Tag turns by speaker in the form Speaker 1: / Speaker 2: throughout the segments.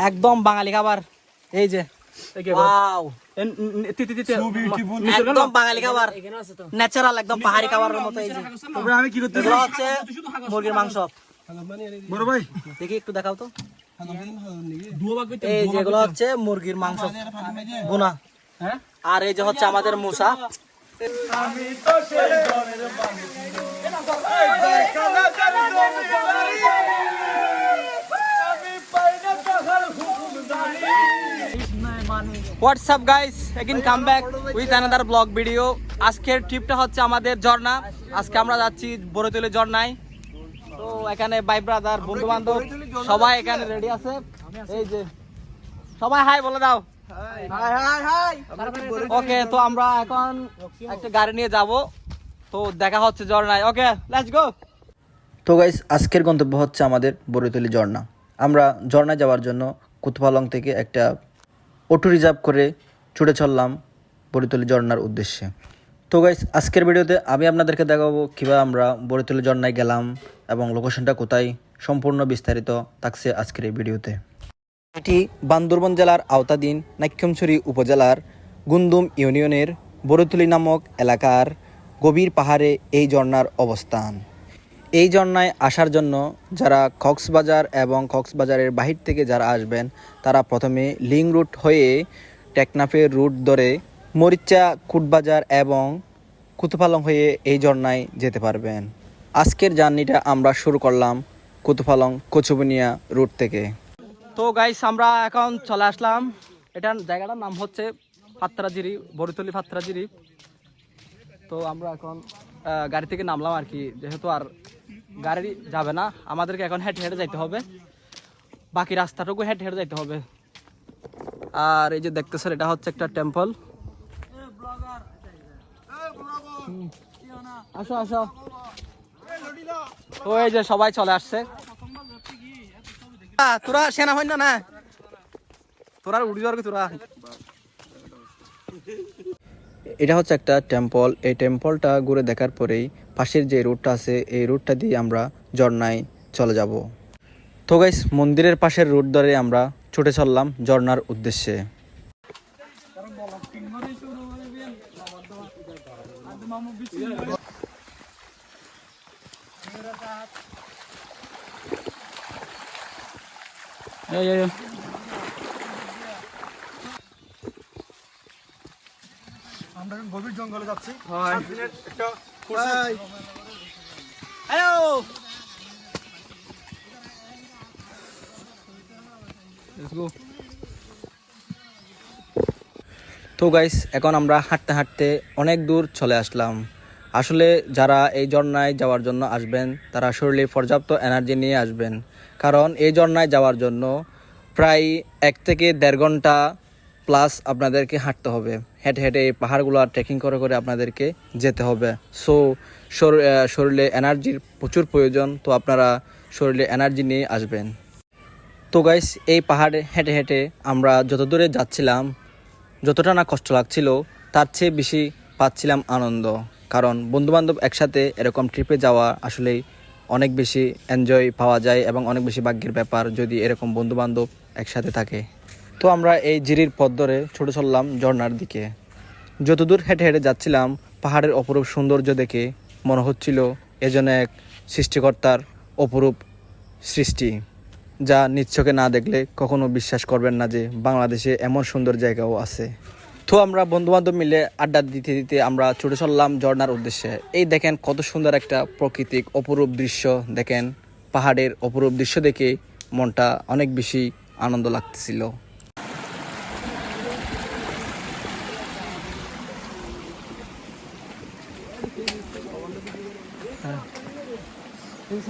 Speaker 1: একদম বাঙালি খাবার এই যে একদম বাঙালি খাবার ন্যাচারাল একদম পাহাড়ি খাবারের মতো এই যে
Speaker 2: আমি কি করতে
Speaker 1: হচ্ছে মুরগির মাংস
Speaker 2: বড় ভাই
Speaker 1: দেখি একটু দেখাও তো এই যেগুলো হচ্ছে মুরগির মাংস বোনা আর এই যে হচ্ছে আমাদের মুসা what's up guys again come back with another blog video আজকের ট্রিপটা হচ্ছে আমাদের ঝর্ণা। আজকে আমরা যাচ্ছি বড়তলি ঝর্ণায়। তো এখানে ভাই ব্রাদার বন্ধু বান্ধব সবাই এখানে রেডি আছে। এই যে সবাই হাই বলে দাও। ওকে তো আমরা এখন একটা গাড়ি নিয়ে যাব। তো দেখা হচ্ছে ঝর্ণায়। ওকে লেটস গো
Speaker 3: তো গাইস আজকের গন্তব্য হচ্ছে আমাদের বড়ইতলি ঝর্ণা। আমরা ঝর্ণায় যাওয়ার জন্য কুতুপালং থেকে একটা অটো রিজার্ভ করে ছুটে চললাম বড়িতলি ঝর্ণার উদ্দেশ্যে। তো গাইস আজকের ভিডিওতে আমি আপনাদেরকে দেখাবো কীভাবে আমরা বড়িতলি ঝর্ণায় গেলাম এবং লোকেশনটা কোথায়, সম্পূর্ণ বিস্তারিত থাকছে আজকের এই ভিডিওতে। এটি বান্দরবন জেলার আওতাধীন নাক্যমছড়ি উপজেলার গুন্দুম ইউনিয়নের বড়তুলি নামক এলাকার গভীর পাহাড়ে এই ঝর্ণার অবস্থান। এই ঝর্ণায় আসার জন্য যারা কক্সবাজার এবং কক্সবাজারের বাহির থেকে যারা আসবেন, তারা প্রথমে লিং রুট হয়ে টেকনাফের রুট ধরে মরিচা কুটবাজার এবং কুতুপালং হয়ে এই ঝর্ণায় যেতে পারবেন। আজকের জার্নিটা আমরা শুরু করলাম কুতুপালং কচুবনিয়া রুট থেকে।
Speaker 1: তো গাইস আমরা এখন চলে আসলাম। এটার জায়গাটার নাম হচ্ছে ফাত্রাজিরি বড়িতলি ফাত্রাজিরি। তো আমরা এখন গাড়ি থেকে নামলাম আর কি, যেহেতু আর গাড়ি যাবে না। আমাদেরকে এখন হেঁটে হেঁটে যাইতে হবে। বাকি রাস্তাটুকু হেঁটে হেঁটে যাইতে হবে। আর এই যে দেখতেছেন, এটা হচ্ছে একটা টেম্পল আসো আসো। এই যে সবাই চলে আসছে। তোরা সেনা হইন না তোরা উড়ি যাওয়ার তোরা?
Speaker 3: এটা হচ্ছে একটা টেম্পল এই টেম্পলটা ঘুরে দেখার পরেই পাশের যে রুটটা আছে এই রুটটা দিয়ে আমরা ঝর্ণায় চলে যাব। তো গাইস মন্দিরের পাশের রুট ধরে আমরা ছুটে চললাম ঝর্ণার উদ্দেশ্যে।
Speaker 2: আমরা গভীর জঙ্গলে যাচ্ছি। একটা
Speaker 1: Hey. Hello. Let's go.
Speaker 3: তো গাইস এখন আমরা হাঁটতে হাঁটতে অনেক দূর চলে আসলাম আসলে যারা এই ঝর্ণায় যাওয়ার জন্য আসবেন তারা শরীরে পর্যাপ্ত এনার্জি নিয়ে আসবেন কারণ এই ঝর্ণায় যাওয়ার জন্য প্রায় এক থেকে দেড় ঘণ্টা প্লাস আপনাদেরকে হাঁটতে হবে হেঁটে হেঁটে এই পাহাড়গুলো ট্রেকিং করে করে আপনাদেরকে যেতে হবে। সো শরীরে এনার্জির প্রচুর প্রয়োজন, তো আপনারা শরীরে এনার্জি নিয়ে আসবেন। তো গাইস এই পাহাড়ে হেঁটে হেঁটে আমরা যত দূরে যাচ্ছিলাম, যতটা না কষ্ট লাগছিল, তার চেয়ে বেশি পাচ্ছিলাম আনন্দ। কারণ বন্ধুবান্ধব একসাথে এরকম ট্রিপে যাওয়া আসলেই অনেক বেশি এনজয় পাওয়া যায় এবং অনেক বেশি ভাগ্যের ব্যাপার যদি এরকম বন্ধুবান্ধব একসাথে থাকে। তো আমরা এই জিরির পথ ধরে ছোটো চললাম ঝর্নার দিকে। যতদূর হেঁটে হেঁটে যাচ্ছিলাম, পাহাড়ের অপরূপ সৌন্দর্য দেখে মনে হচ্ছিল এজন্য এক সৃষ্টিকর্তার অপরূপ সৃষ্টি, যা নিচ্ছকে না দেখলে কখনো বিশ্বাস করবেন না যে বাংলাদেশে এমন সুন্দর জায়গাও আছে। তো আমরা বন্ধু বান্ধব মিলে আড্ডা দিতে দিতে আমরা ছুটে চললাম ঝর্ণার উদ্দেশ্যে। এই দেখেন কত সুন্দর একটা প্রাকৃতিক অপরূপ দৃশ্য দেখেন। পাহাড়ের অপরূপ দৃশ্য দেখে মনটা অনেক বেশি আনন্দ লাগতেছিল।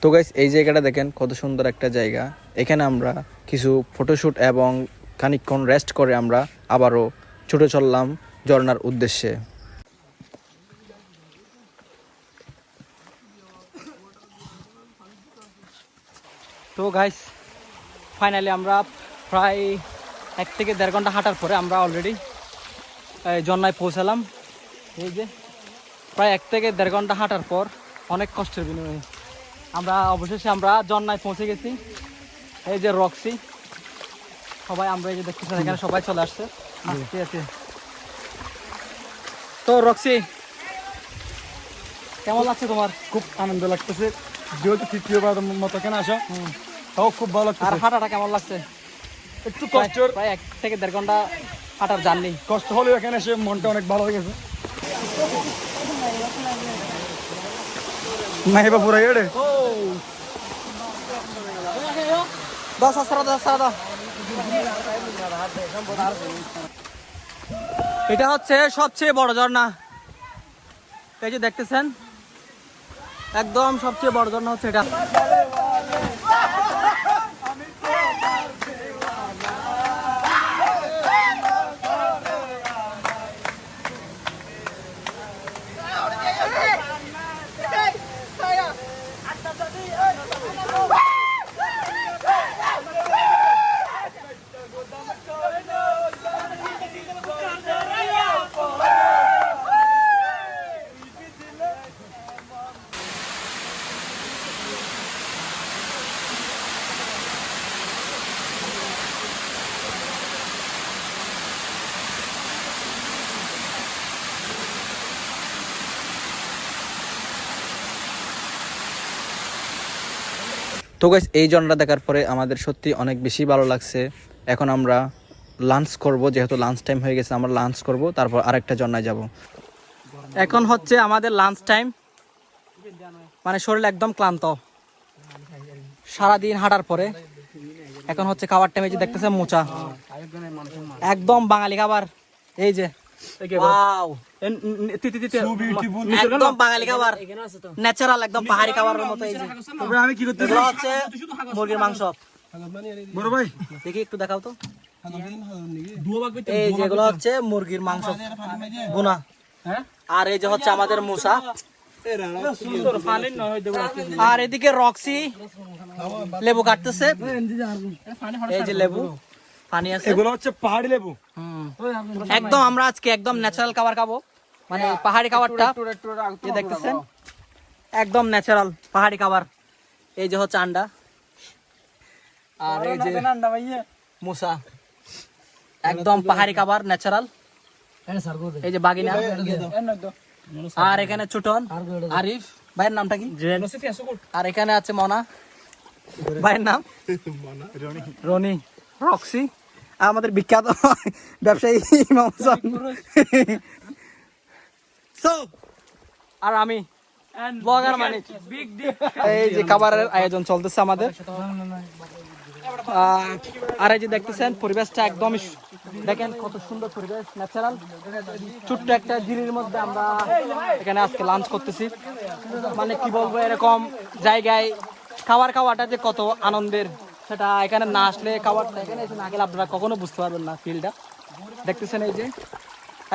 Speaker 3: তো গাইস এই জায়গাটা দেখেন, কত সুন্দর একটা জায়গা। এখানে আমরা কিছু ফটোশ্যুট এবং খানিকক্ষণ রেস্ট করে আমরা আবারও ছুটে চললাম ঝর্নার উদ্দেশ্যে।
Speaker 1: তো গাইস ফাইনালি আমরা প্রায় এক থেকে দেড় ঘণ্টা হাঁটার পরে আমরা অলরেডি জন্নায় পৌঁছালাম। এই যে, প্রায় এক থেকে দেড় ঘণ্টা হাঁটার পর অনেক কষ্টের বিনিময়ে আমরা অবশেষে আমরা জন্নায় পৌঁছে গেছি। এই যে রক্সি সবাই আমরা এই যে দেখতেছেন এখানে সবাই চলে আসছে। আস্তে আস্তে। তো রক্সি কেমন লাগছে তোমার?
Speaker 2: খুব আনন্দ লাগতেছে। যেহেতু তৃতীয়বার মতো কেন আসা তাও খুব ভালো
Speaker 1: লাগছে
Speaker 2: আর
Speaker 1: হাঁটাটা কেমন লাগছে?
Speaker 2: একটু কষ্ট।
Speaker 1: প্রায় এক থেকে দেড় ঘণ্টা হাঁটার জার্নি।
Speaker 2: কষ্ট হলেও এখানে এসে মনটা অনেক ভালো হয়ে গেছে। নাহিবা পুরা
Speaker 1: দশ হাজার দশ হাজার এটা হচ্ছে সবচেয়ে বড় ঝর্ণা। এই যে দেখতেছেন? একদম সবচেয়ে বড় ঝর্ণা হচ্ছে এটা।
Speaker 3: তো গাইস এই ঝর্ণাটা দেখার পরে আমাদের সত্যি অনেক বেশি ভালো লাগছে। এখন আমরা লাঞ্চ করব, যেহেতু লাঞ্চ টাইম হয়ে গেছে, আমরা লাঞ্চ করব, তারপর আরেকটা ঝর্ণায় যাব।
Speaker 1: এখন হচ্ছে আমাদের লাঞ্চ টাইম মানে শরীর একদম ক্লান্ত। সারাদিন হাঁটার পরে। এখন হচ্ছে খাবার টাইমে যে দেখতেছে মোচা। একদম বাঙালি খাবার। এই যে একদম বাঙালি খাবার। ন্যাচারাল একদম পাহাড়ি খাবারের মতো এই যে।
Speaker 2: আমি কি করতে
Speaker 1: হচ্ছে মুরগির মাংস।
Speaker 2: বড় ভাই।
Speaker 1: দেখি একটু দেখাও তো। এই যেগুলো হচ্ছে মুরগির মাংস। বোনা আর এই যে হচ্ছে আমাদের মুসা। আর এদিকে রক্সি লেবু কাটতেছে। এই যে লেবু। পানি আছে?
Speaker 2: এগুলো হচ্ছে পাহাড়ি লেবু।
Speaker 1: একদম আমরা আজকে একদম ন্যাচারাল খাবার খাব। মানে পাহাড়ি খাবারটা। এই দেখতেছেন? একদম ন্যাচারাল পাহাড়ি খাবার। এই যে হচ্ছে আন্ডা। আর এই যে মুসা। একদম পাহাড়ি খাবার ন্যাচারাল এই যে বাগিনা। আর এখানে চুটন আরিফ। ভাইয়ের নামটা কি? আর এখানে আছে মনা। ভাইয়ের নাম? রনি। রক্সি আমাদের বিখ্যাত ব্যবসায়ী So, আর আমি ব্লগার মানে এই যে খাবারের আয়োজন চলতেছে আমাদের। আর এই যে দেখতেছেন পরিবেশটা একদম দেখেন কত সুন্দর পরিবেশ ন্যাচারাল ছোট্ট একটা জিরির মধ্যে আমরা এখানে আজকে লাঞ্চ করতেছি। মানে কি বলব এরকম জায়গায় খাবার খাওয়াটা যে কত আনন্দের। সেটা এখানে না আসলে খাবারটা এখানে এসে না গেলে আপনারা কখনো বুঝতে পারবেন না ফিলটা দেখতেছেন এই যে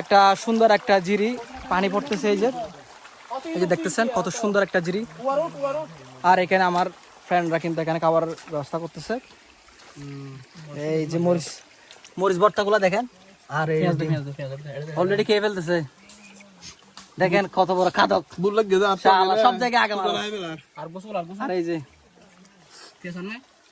Speaker 1: একটা সুন্দর একটা জিরি পানি পড়তেছে এই যে। এই যে দেখতেছেন কত সুন্দর একটা জিরি। আর এখানে আমার ফ্রেন্ডরা কিন্তু এখানে খাবার ব্যবস্থা করতেছে। এই যে মরিচ মরিচ ভর্তাগুলো দেখেন। আর অলরেডি খেয়ে ফেলতেছে। দেখেন কত বড় খাদক। শালা, সব জায়গায় আগে। আর এই যে।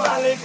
Speaker 2: মালিক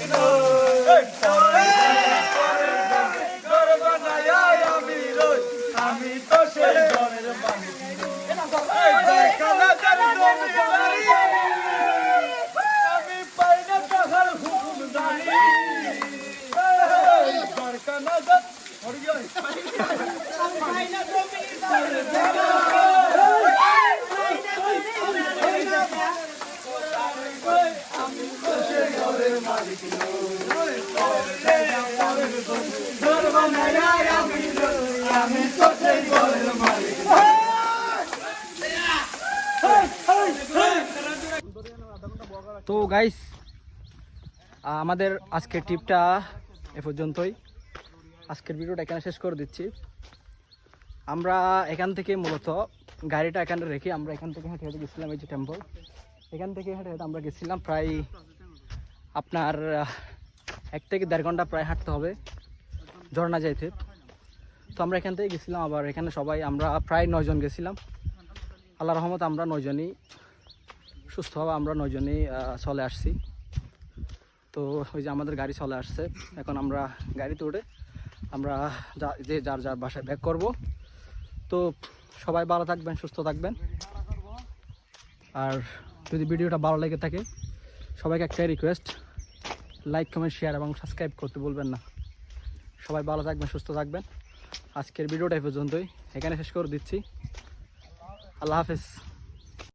Speaker 1: তো গাইস আমাদের আজকের ট্রিপটা এ পর্যন্তই। আজকের ভিডিওটা এখানে শেষ করে দিচ্ছি। আমরা এখান থেকে মূলত গাড়িটা এখানে রেখে আমরা এখান থেকে হেঁটে হেঁটে গেছিলাম এই যে টেম্পল এখান থেকে হেঁটে হেঁটে আমরা গেছিলাম প্রায় আপনার এক থেকে দেড় ঘণ্টা প্রায় হাঁটতে হবে। ঝর্ণা যাইতে তো আমরা এখান থেকে গেছিলাম, আবার এখানে সবাই, আমরা প্রায় নয়জন গেছিলাম। আল্লাহ রহমত আমরা নয়জনই সুস্থভাবে আমরা নয়জনই চলে আসছি। তো ওই যে আমাদের গাড়ি চলে আসছে। এখন আমরা গাড়িতে উঠে আমরা যে যার যার বাসায় ব্যাক করব। তো সবাই ভালো থাকবেন, সুস্থ থাকবেন। আর যদি ভিডিওটা ভালো লেগে থাকে, সবাইকে একটাই রিকোয়েস্ট লাইক কমেন্ট শেয়ার এবং সাবস্ক্রাইব করতে বলবেন না। সবাই ভালো থাকবেন সুস্থ থাকবেন। আজকের ভিডিওটা পর্যন্তই। এখানে শেষ করে দিচ্ছি। আল্লাহ হাফেজ।